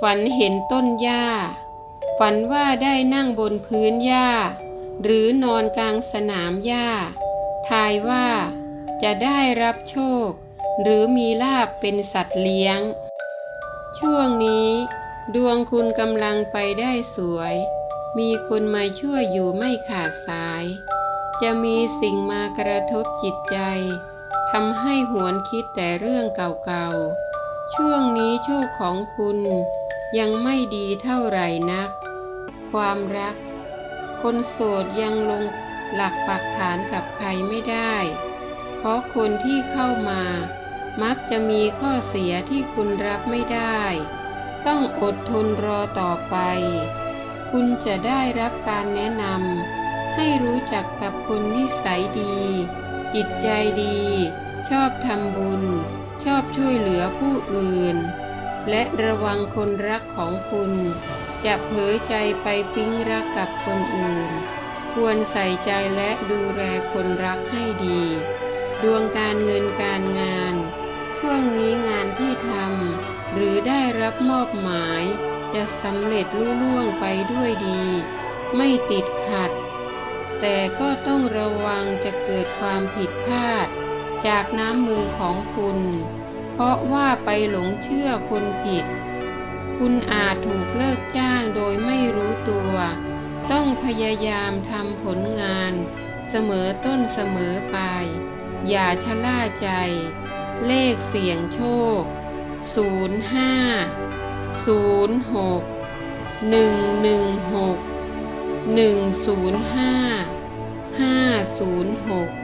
ฝันเห็นต้นหญ้า ฝันว่าได้นั่งบนพื้นหญ้า หรือนอนกลางสนามหญ้า ทายว่าจะได้รับโชค หรือมีลาบเป็นสัตว์เลี้ยง ช่วงนี้ ดวงคุณกำลังไปได้สวย มีคนมาช่วยอยู่ไม่ขาดสาย จะมีสิ่งมากระทบจิตใจทำให้หวนคิดแต่เรื่องเก่าๆ ช่วงนี้โชคของคุณ ยังไม่ดีเท่าไหร่นัก ความรัก คนโสดยังลงหลักปักฐานกับใครไม่ได้ เพราะคนที่เข้ามา มักจะมีข้อเสียที่คุณรับไม่ได้ ต้องอดทนรอต่อไป คุณจะได้รับการแนะนำให้รู้จักกับคนนิสัยดี จิตใจดี ชอบทำบุญ ชอบช่วยเหลือผู้อื่น และระวังคนรักของคุณ จะเผยใจไปปิ๊งรักกับคนอื่น ควรใส่ใจและดูแลคนรักให้ดี ดวงการเงินการงาน ช่วงนี้งานที่ทำหรือได้รับมอบหมาย จะสำเร็จลุล่วงไปด้วยดี ไม่ติดขัด แต่ก็ต้องระวังจะเกิดความผิดพลาด จากน้ำมือของคุณ เพราะว่าไปหลงเชื่อคนผิด คุณอาจถูกเลิกจ้างโดยไม่รู้ตัว ต้องพยายามทำผลงาน เสมอต้นเสมอปลายอย่าชะล่าใจ เลขเสี่ยงโชค 05 06 116 105 506